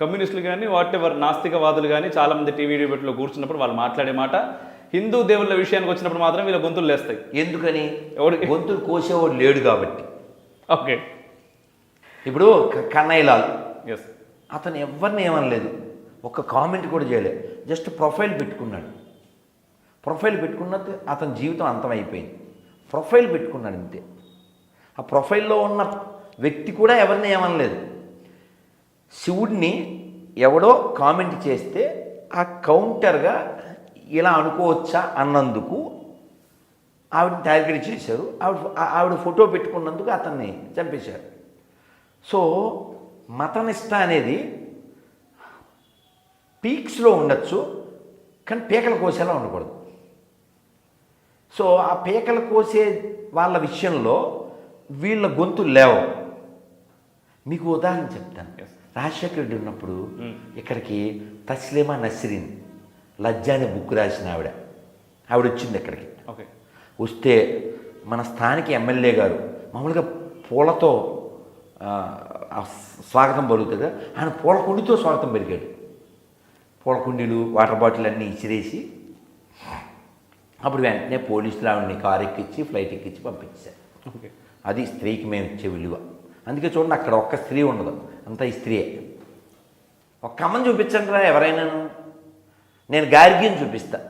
కమ్యూనిస్టులు కానీ what ever నాస్తికవాదులు కానీ చాలా మంది టీవీ డిబేట్లో కూర్చున్నప్పుడు వాళ్ళు మాట్లాడే మాట హిందూ దేవుళ్ళ విషయానికి వచ్చినప్పుడు మాత్రం వీళ్ళ గొంతులు లేస్తాయి. ఎందుకని? ఎవడికి? గొంతులు కోసేవాడు లేడు కాబట్టి. ఓకే. ఇప్పుడు కన్నయ్యలాల్ ఎస్ అతను ఎవరిని ఏమనలేదు. ఒక కామెంట్ కూడా చేయలేదు జస్ట్ ప్రొఫైల్ పెట్టుకున్నాడు. ప్రొఫైల్ పెట్టుకున్నది అతని జీవితం అంతమైపోయింది. ప్రొఫైల్ పెట్టుకున్నాడు అంతే. ఆ ప్రొఫైల్లో ఉన్న వ్యక్తి కూడా ఎవరిని ఏమనలేదు. శివుడిని ఎవడో కామెంట్ చేస్తే ఆ కౌంటర్గా ఇలా అనుకోవచ్చా అన్నందుకు ఆవిడని టార్గెట్ చేశారు. ఆవిడ ఆవిడ ఫోటో పెట్టుకున్నందుకు అతన్ని చంపేశారు. సో మతనిష్ట అనేది పీక్స్లో ఉండొచ్చు కానీ పీకల కోసేలా ఉండకూడదు. సో ఆ పీకలు కోసే వాళ్ళ విషయంలో వీళ్ళ గొంతులు లేవు. మీకు ఉదాహరణ చెప్తాను. రాజశేఖర రెడ్డి ఉన్నప్పుడు ఇక్కడికి తస్లీమా నస్రీన్ లజ్జా అనే బుక్ రాసిన ఆవిడ. ఆవిడ వచ్చింది ఇక్కడికి. ఓకే. వస్తే మన స్థానిక ఎమ్మెల్యే గారు మామూలుగా పూలతో స్వాగతం పలుకుతుంది? ఆయన పూల కుండితో స్వాగతం పలికాడు. పూల కుండీలు వాటర్ బాటిల్ అన్నీ ఇసిరేసి అప్పుడు వెంటనే పోలీసులు ఆవిడని కారు ఎక్కించి ఫ్లైట్ ఎక్కించి పంపించారు అది స్త్రీకి మేము ఇచ్చే విలువ. అందుకే చూడండి అక్కడ ఒక్క స్త్రీ ఉండదు. అంతా ఈ స్త్రీయే. ఒక్క అమ్మని చూపించండి రా ఎవరైనాను నేను గార్గిని చూపిస్తా.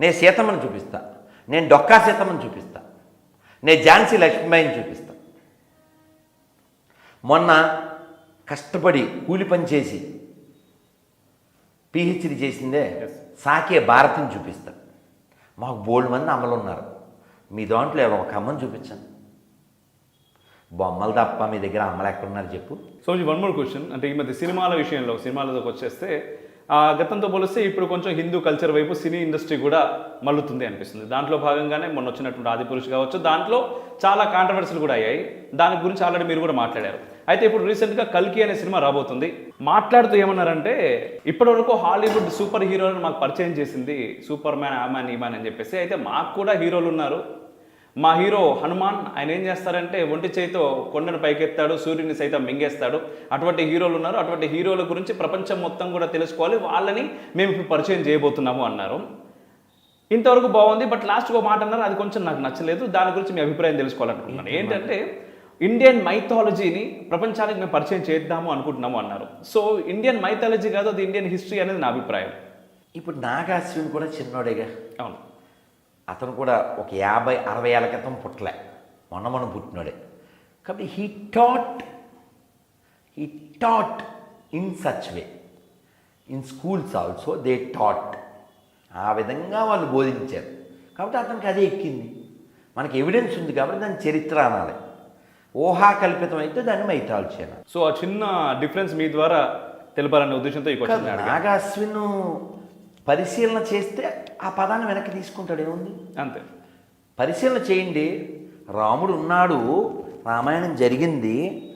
నేను సీతమ్మని చూపిస్తా. నేను డొక్కా సీతమ్మని చూపిస్తా. నేను ఝాన్సీ లక్ష్మీబాయిని చూపిస్తా. మొన్న కష్టపడి కూలి పని చేసి పిహెచ్డి చేసిందే. సాకే భారతిని చూపిస్తా. మాకు బోల్డ్ మంది అమ్మలు ఉన్నారు మీ దాంట్లో ఎవరో ఒక అమ్మని చూపించండి. బొమ్మలు తప్ప మీ దగ్గర అమ్మలు ఎక్కడున్నారు చెప్పు సో వన్ మోర్ క్వశ్చన్ అంటే ఈ మధ్య సినిమాల విషయంలో సినిమాలలోకి వచ్చేస్తే ఆ గతంతో పోలిస్తే ఇప్పుడు కొంచెం హిందూ కల్చర్ వైపు సినీ ఇండస్ట్రీ కూడా మల్లుతుంది అనిపిస్తుంది. దాంట్లో భాగంగానే మొన్న వచ్చినటువంటి ఆదిపురుష్ కావచ్చు దాంట్లో చాలా కాంట్రవర్సీలు కూడా అయ్యాయి. దాని గురించి ఆల్రెడీ మీరు కూడా మాట్లాడారు. అయితే ఇప్పుడు రీసెంట్గా కల్కి అనే సినిమా రాబోతుంది. మాట్లాడుతూ ఏమన్నారంటే ఇప్పటివరకు హాలీవుడ్ సూపర్ హీరోలను మాకు పరిచయం చేసింది సూపర్ మ్యాన్ ఆ మ్యాన్ ఈ మ్యాన్ అని చెప్పేసి. అయితే మాకు కూడా హీరోలు ఉన్నారు. మా హీరో హనుమాన్ ఆయన ఏం చేస్తారంటే ఒంటి చేతితో కొండను పైకెత్తాడు సూర్యుని సైతం మింగేస్తాడు. అటువంటి హీరోలు ఉన్నారు. అటువంటి హీరోల గురించి ప్రపంచం మొత్తం కూడా తెలుసుకోవాలి. వాళ్ళని మేము ఇప్పుడు పరిచయం చేయబోతున్నాము అన్నారు. ఇంతవరకు బాగుంది. బట్ లాస్ట్ ఒక మాట అన్నారు. అది కొంచెం నాకు నచ్చలేదు. దాని గురించి మీ అభిప్రాయం తెలుసుకోవాలనుకుంటున్నాను. ఏంటంటే ఇండియన్ మైథాలజీని ప్రపంచానికి మేము పరిచయం చేద్దాము అనుకుంటున్నాము అన్నారు. సో ఇండియన్ మైథాలజీ కాదు అది ఇండియన్ హిస్టరీ అనేది నా అభిప్రాయం. ఇప్పుడు నాగాశ్విన్ కూడా చిన్నోడేగా. అవును. అతను కూడా ఒక యాభై అరవై ఏళ్ళ క్రితం పుట్టలే. మొన్న మొన్న పుట్టినోడే. కాబట్టి he taught he taught in such way in schools also they taught ఆ విధంగా వాళ్ళు బోధించారు. కాబట్టి అతనికి అదే ఎక్కింది. మనకి ఎవిడెన్స్ ఉంది కాబట్టి దాని చరిత్ర అనాలి. ఊహాకల్పితం అయితే దాన్ని మైథాలజీ అనాలి సో ఆ చిన్న డిఫరెన్స్ మీ ద్వారా తెలపాలనే ఉద్దేశంతో అడిగాను. నాగాశ్విన్ పరిశీలన చేస్తే ఆ పదాన్ని వెనక్కి తీసుకుంటాడు ఏముంది? అంతే. పరిశీలన చేయండి. రాముడు ఉన్నాడు రామాయణం జరిగింది.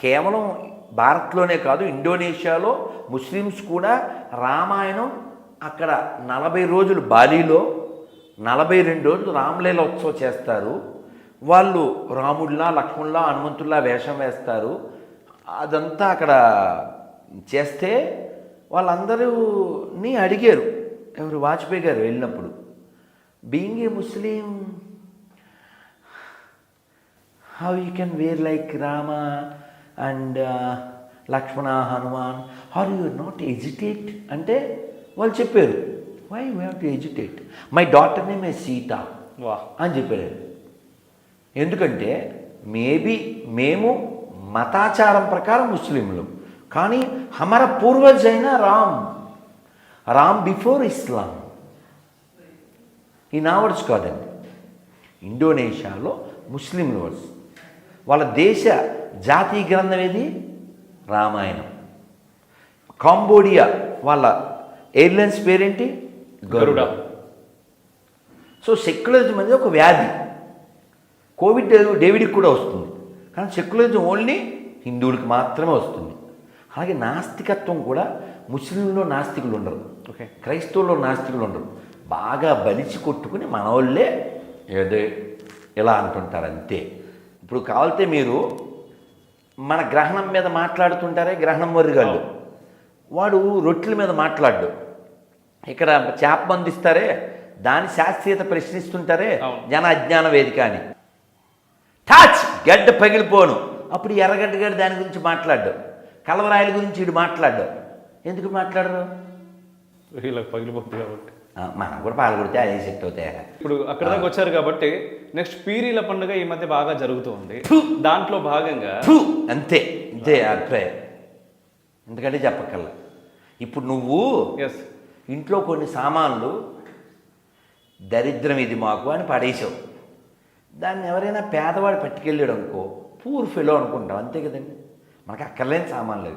కేవలం భారత్లోనే కాదు ఇండోనేషియాలో ముస్లిమ్స్ కూడా రామాయణం అక్కడ నలభై రోజులు బాలీలో నలభై రెండు రోజులు రామలీల ఉత్సవం చేస్తారు. వాళ్ళు రాముడిలా లక్ష్మణులా హనుమంతుల్లా వేషం వేస్తారు. అదంతా అక్కడ చేస్తే వాళ్ళందరూని అడిగారు. ఎవరు? వాజ్పేయి గారు వెళ్ళినప్పుడు being a Muslim how you can wear like Rama and Lakshmana Hanuman are you not agitate అంటే వాళ్ళు చెప్పారు why you have to agitate my daughter name a Sita వా అని చెప్పారు. ఎందుకంటే మేబీ మేము మతాచారం ప్రకారం ముస్లింలు కానీ హమర పూర్వజ్ అయిన రామ్. Ram before Islam. ఈ నా వర్డ్స్ కాదండి. ఇండోనేషియాలో ముస్లిం వర్డ్స్. వాళ్ళ దేశ జాతీయ గ్రంథం ఏది? రామాయణం. కాంబోడియా వాళ్ళ ఎయిర్లైన్స్ పేరేంటి? గరుడ. సో సెక్యులరిజం అనేది ఒక వ్యాధి. కోవిడ్ డేవిడ్కి కూడా వస్తుంది. కానీ సెక్యులరిజం ఓన్లీ హిందువులకు మాత్రమే వస్తుంది. అలాగే నాస్తికత్వం కూడా ముస్లింలో నాస్తికులు ఉండరు. ఓకే. క్రైస్తవుల్లో నాస్తికులు ఉండరు. బాగా బలిచి కొట్టుకుని మనోళ్ళే ఏదో ఇలా అంటుంటారు అంతే ఇప్పుడు కావాలితే మీరు మన గ్రహణం మీద మాట్లాడుతుంటారే గ్రహణం వర్గాళ్ళు. వాడు రొట్టెల మీద మాట్లాడు ఇక్కడ చేప మందిస్తారే దాని శాస్త్రీయత ప్రశ్నిస్తుంటారే. జన అజ్ఞాన వేదిక అని. టాచ్! గడ్డ పగిలిపోను. అప్పుడు ఎర్రగడ్డ గడ్డ దాని గురించి మాట్లాడు కలవరాయల గురించి వీడు మాట్లాడు ఎందుకు మాట్లాడరు? వీళ్ళకి పగిలిపోతుంది కాబట్టి. మనం కూడా పాలు కొడితే అదే సెట్ అవుతాయి ఇప్పుడు అక్కడ దాకా వచ్చారు కాబట్టి నెక్స్ట్ పీరీల పండుగ ఈ మధ్య బాగా జరుగుతుంది. దాంట్లో భాగంగా అంతే. అంతే అభిప్రాయం. ఎందుకంటే చెప్పక్కర్లా. ఇప్పుడు నువ్వు ఎస్ ఇంట్లో కొన్ని సామాన్లు దరిద్రం ఇది మాకు అని పడేసావు. దాన్ని ఎవరైనా పేదవాడు పట్టుకెళ్ళాడు అనుకో పూర్ ఫెలో అనుకుంటాం. అంతే కదండి. మనకు అక్కర్లేని సామాన్లు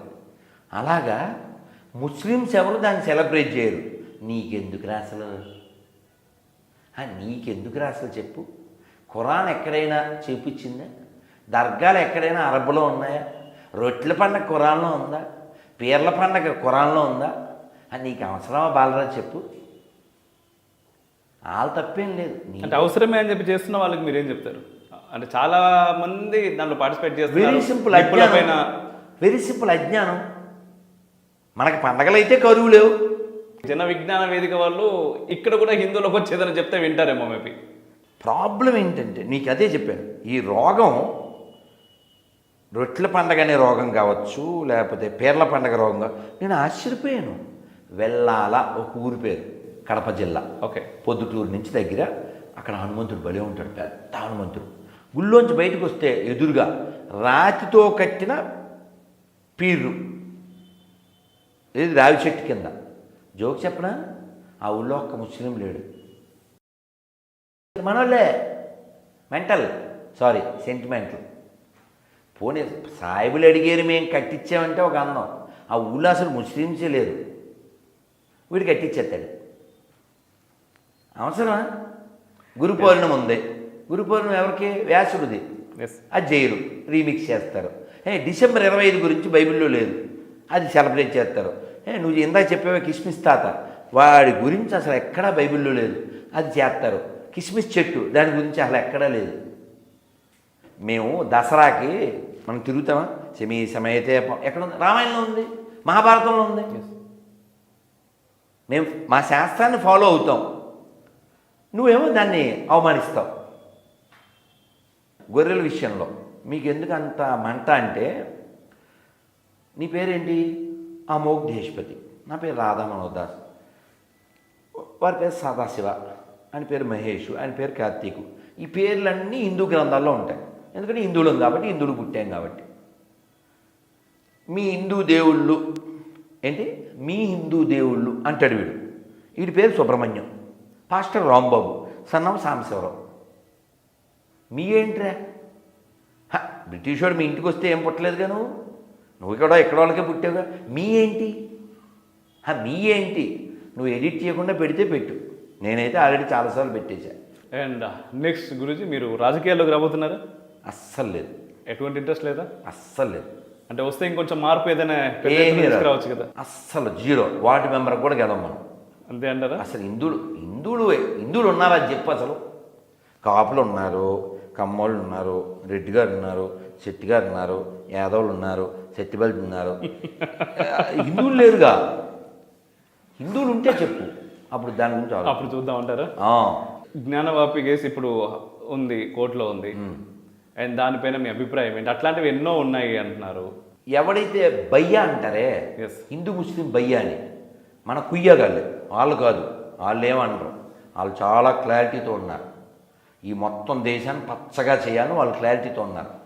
అలాగా ముస్లిమ్స్ ఎవరు దాన్ని సెలబ్రేట్ చేయరు. నీకెందుకు అసలు ఆ, నీకెందుకురా అసలు చెప్పు? ఖురాన్ ఎక్కడైనా చూపించిందా? దర్గాలు ఎక్కడైనా అరబ్బులో ఉన్నాయా? రొట్టెల పండగ ఖురాన్లో ఉందా? పీర్ల పండగ ఖురాన్లో ఉందా? అని నీకు అవసరమా బాలరాజు చెప్పు. వాళ్ళ తప్పేం లేదు. అంటే అవసరమే అని చెప్పి చేస్తున్న వాళ్ళకి మీరేం చెప్తారు? అంటే చాలా మంది దాంట్లో పార్టిసిపేట్ వెరీ చేస్తున్నారు సింపుల్ అజ్ఞానం. వెరీ సింపుల్ అజ్ఞానం. మనకి పండగలైతే కరువు లేవు. జన విజ్ఞాన వేదిక వాళ్ళు ఇక్కడ కూడా హిందువులకు వచ్చేదని చెప్తే వింటారేమో మేబీ. ప్రాబ్లం ఏంటంటే నీకు అదే చెప్పాను. ఈ రోగం రొట్టెల పండగ అనే రోగం కావచ్చు లేకపోతే పేర్ల పండగ రోగం కావచ్చు. నేను ఆశ్చర్యపోయాను. వెళ్ళాల ఒక ఊరి పేరు కడప జిల్లా. ఓకే. పొద్దుటూరు నుంచి దగ్గర అక్కడ హనుమంతుడు బలే ఉంటాడు పెద్ద హనుమంతుడు. గుళ్ళోంచి బయటకు వస్తే ఎదురుగా రాతితో కట్టిన పీర్రు ఇది రావి చెట్టు కింద. జోక్ చెప్పనా? ఆ ఊళ్ళో ఒక్క ముస్లిం లేడు. మనోళ్ళే మెంటల్ సారీ సెంటిమెంటల్ పోనీ సాయిబులు అడిగారు మేము కట్టించామంటే ఒక అందం. ఆ ఊళ్ళో అసలు ముస్లిమ్సే లేరు. వీడు కట్టించేస్తాడు అవసరమా? గురు పౌర్ణమి ఉంది. గురు పౌర్ణమి ఎవరికి? వ్యాసుడిది. అది చేయరు రీమిక్స్ చేస్తారు. డిసెంబర్ ఇరవై ఐదు గురించి బైబిల్లో లేదు. అది సెలబ్రేట్ చేస్తారు. నువ్వు ఇందాక చెప్పావే కిస్మిస్ తాత. వాడి గురించి అసలు ఎక్కడా బైబిల్లో లేదు. అది చేస్తారు. కిస్మిస్ చెట్టు దాని గురించి అసలు ఎక్కడా లేదు. మేము దసరాకి మనం తిరుగుతామా? శమీ సమయతే ఎక్కడ ఉంది రామాయణంలో ఉంది. మహాభారతంలో ఉంది. మేము మా శాస్త్రాన్ని ఫాలో అవుతాం. నువ్వేమో దాన్ని అవమానిస్తావు. గొర్రెల విషయంలో. మీకు ఎందుకు అంత మంట అంటే నీ పేరేంటి? అమోఘ్ దేశపతి నా పేరు రాధా మనోదాస్ వారి పేరు సదాశివ ఆయన పేరు మహేష్ ఆయన పేరు కార్తీకు ఈ పేర్లన్నీ హిందూ గ్రంథాల్లో ఉంటాయి. ఎందుకంటే హిందువులం కాబట్టి హిందువులు పుట్టాం కాబట్టి. మీ హిందూ దేవుళ్ళు ఏంటి? మీ హిందూ దేవుళ్ళు అంటాడు వీడు. వీడి పేరు సుబ్రహ్మణ్యం. పాస్టర్ రాంబాబు సన్నం సాంబశివరావు. మీ ఏంట్రా? బ్రిటిష్ వాడు మీ ఇంటికి వస్తే ఏం పుట్టలేదు నువ్వు నువ్వు ఇక్కడ ఎక్కడ వాళ్ళకే పుట్టావుగా. మీ ఏంటి? మీ ఏంటి? నువ్వు ఎడిట్ చేయకుండా పెడితే పెట్టు. నేనైతే ఆల్రెడీ చాలాసార్లు పెట్టేశా. అండ్ నెక్స్ట్ గురించి మీరు రాజకీయాల్లోకి రాబోతున్నారా? అస్సలు లేదు. ఎటువంటి ఇంట్రెస్ట్ లేదా? అస్సలు లేదు. అంటే వస్తే ఇంకొంచెం మార్పు ఏదైనా. తీసుకురావచ్చు కదా. అస్సలు జీరో. వార్డు మెంబర్ కూడా గెలవం మనం. అంతే అంటారా? అసలు హిందువులు హిందువులు హిందువులు ఉన్నారా అని చెప్పు అసలు. కాపులు ఉన్నారు. కమ్మోళ్ళు ఉన్నారు రెడ్డి గారు ఉన్నారు శెట్టి గారు ఉన్నారు యాదవులు ఉన్నారు శెట్టిబల్ది ఉన్నారు. హిందువులు లేరుగా. హిందువులు ఉంటే చెప్పు. అప్పుడు దాని గురించి. అప్పుడు చూద్దాం అంటారా? జ్ఞానవాపి కేసు ఇప్పుడు ఉంది కోర్టులో ఉంది. అండ్ దానిపైన మీ అభిప్రాయం ఏంటి? అట్లాంటివి ఎన్నో ఉన్నాయి అంటున్నారు. ఎవడైతే బయ్యా అంటారే Yes. హిందూ ముస్లిం బయ్యా అని మన కుయ్యగాళ్ళు. వాళ్ళు కాదు. వాళ్ళు ఏమనరు. వాళ్ళు చాలా క్లారిటీతో ఉన్నారు. ఈ మొత్తం దేశాన్ని పచ్చగా చేయాలని వాళ్ళు క్లారిటీతో ఉన్నారు.